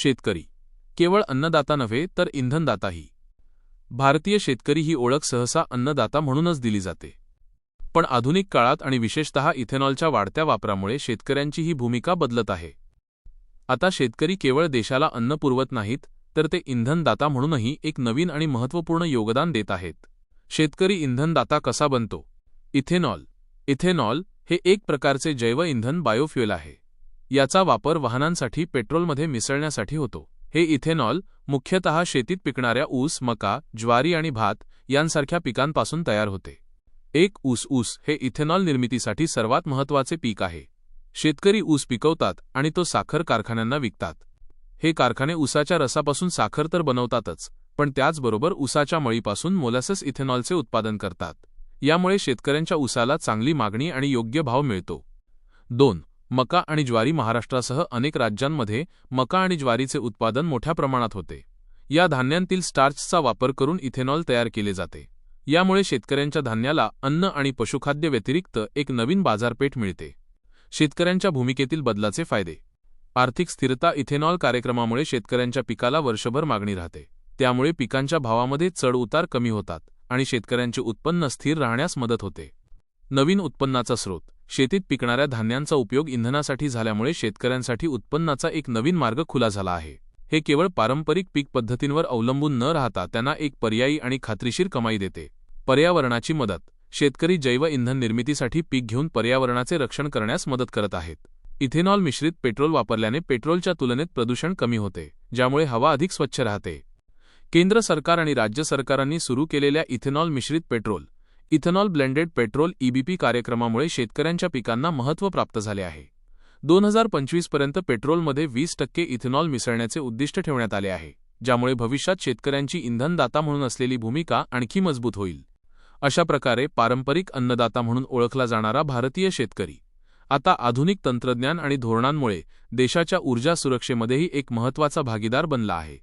शेतकरी. केवळ अन्नदाता नव्हे तर इंधनदाताही. भारतीय शेतकरी ही ओळख सहसा अन्नदाता म्हणूनच दिली जाते. पण आधुनिक काळात आणि विशेषतः इथेनॉलच्या वाढत्या वापरामुळे शेतकऱ्यांची ही भूमिका बदलत आहे. आता शेतकरी केवळ देशाला अन्न पुरवत नाहीत तर ते इंधनदाता म्हणूनही एक नवीन आणि महत्त्वपूर्ण योगदान देत आहेत. शेतकरी इंधनदाता कसा बनतो? इथेनॉल. इथेनॉल हे एक प्रकारचे जैव इंधन बायोफ्युएल आहे. याचा वापर वाहनांसाठी पेट्रोलमध्ये मिसळण्यासाठी होतो. हे इथेनॉल मुख्यतः शेतीत पिकणाऱ्या ऊस मका ज्वारी आणि भात यांसारख्या पिकांपासून तयार होते. एक ऊस ऊस हे इथेनॉल निर्मितीसाठी सर्वात महत्त्वाचे पीक आहे. शेतकरी ऊस पिकवतात आणि तो साखर कारखान्यांना विकतात. हे कारखाने ऊसाच्या रसापासून साखर तर बनवतातच पण त्याचबरोबर ऊसाच्या मळीपासून मोलॅसस इथेनॉलचे उत्पादन करतात. यामुळे शेतकऱ्यांच्या ऊसाला चांगली मागणी आणि योग्य भाव मिळतो. दोन मका आणि ज्वारी महाराष्ट्रासह अनेक राज्यांमध्ये मका आणि ज्वारीचे उत्पादन मोठ्या प्रमाणात होते. या धान्यांतील स्टार्चचा वापर करून इथेनॉल तयार केले जाते. यामुळे शेतकऱ्यांच्या धान्याला अन्न आणि पशुखाद्य व्यतिरिक्त एक नवीन बाजारपेठ मिळते. शेतकऱ्यांच्या भूमिकेतील बदलाचे फायदे. आर्थिक स्थिरता इथेनॉल कार्यक्रमामुळे शेतकऱ्यांच्या पिकाला वर्षभर मागणी राहते. त्यामुळे पिकांच्या भावामध्ये चढउतार कमी होतात आणि शेतकऱ्यांचे उत्पन्न स्थिर राहण्यास मदत होते. नवीन उत्पन्नाचा स्रोत. शेतीत पिकणाऱ्या धान्यांचा उपयोग इंधनासाठी झाल्यामुळे शेतकऱ्यांसाठी उत्पन्नाचा एक नवीन मार्ग खुला झाला आहे. हे केवळ पारंपरिक पीक पद्धतींवर अवलंबून न राहता त्यांना एक पर्यायी आणि खात्रीशीर कमाई देते. पर्यावरणाची मदत. शेतकरी जैव इंधन निर्मितीसाठी पीक घेऊन पर्यावरणाचे रक्षण करण्यास मदत करत आहेत. इथेनॉल मिश्रित पेट्रोल वापरल्याने पेट्रोलच्या तुलनेत प्रदूषण कमी होते ज्यामुळे हवा अधिक स्वच्छ राहते. केंद्र सरकार आणि राज्य सरकारांनी सुरू केलेल्या इथेनॉल मिश्रित petrol ethanol blended petrol EBP कार्यक्रमामुळे शेतकऱ्यांच्या पिकांना महत्त्व प्राप्त झाले आहे. दोन हजार पंचवीसपर्यंत पेट्रोलमध्ये वीस टक्के इथेनॉल मिसळण्याचे उद्दिष्ट ठेवण्यात आले आहे ज्यामुळे भविष्यात शेतकऱ्यांची इंधनदाता म्हणून असलेली भूमिका आणखी मजबूत होईल. अशा प्रकारे पारंपरिक अन्नदाता म्हणून ओळखला जाणारा भारतीय शेतकरी. आता आधुनिक तंत्रज्ञान आणि धोरणांमुळे देशाच्या ऊर्जा सुरक्षेमध्येही एक महत्त्वाचा भागीदार बनला आहे.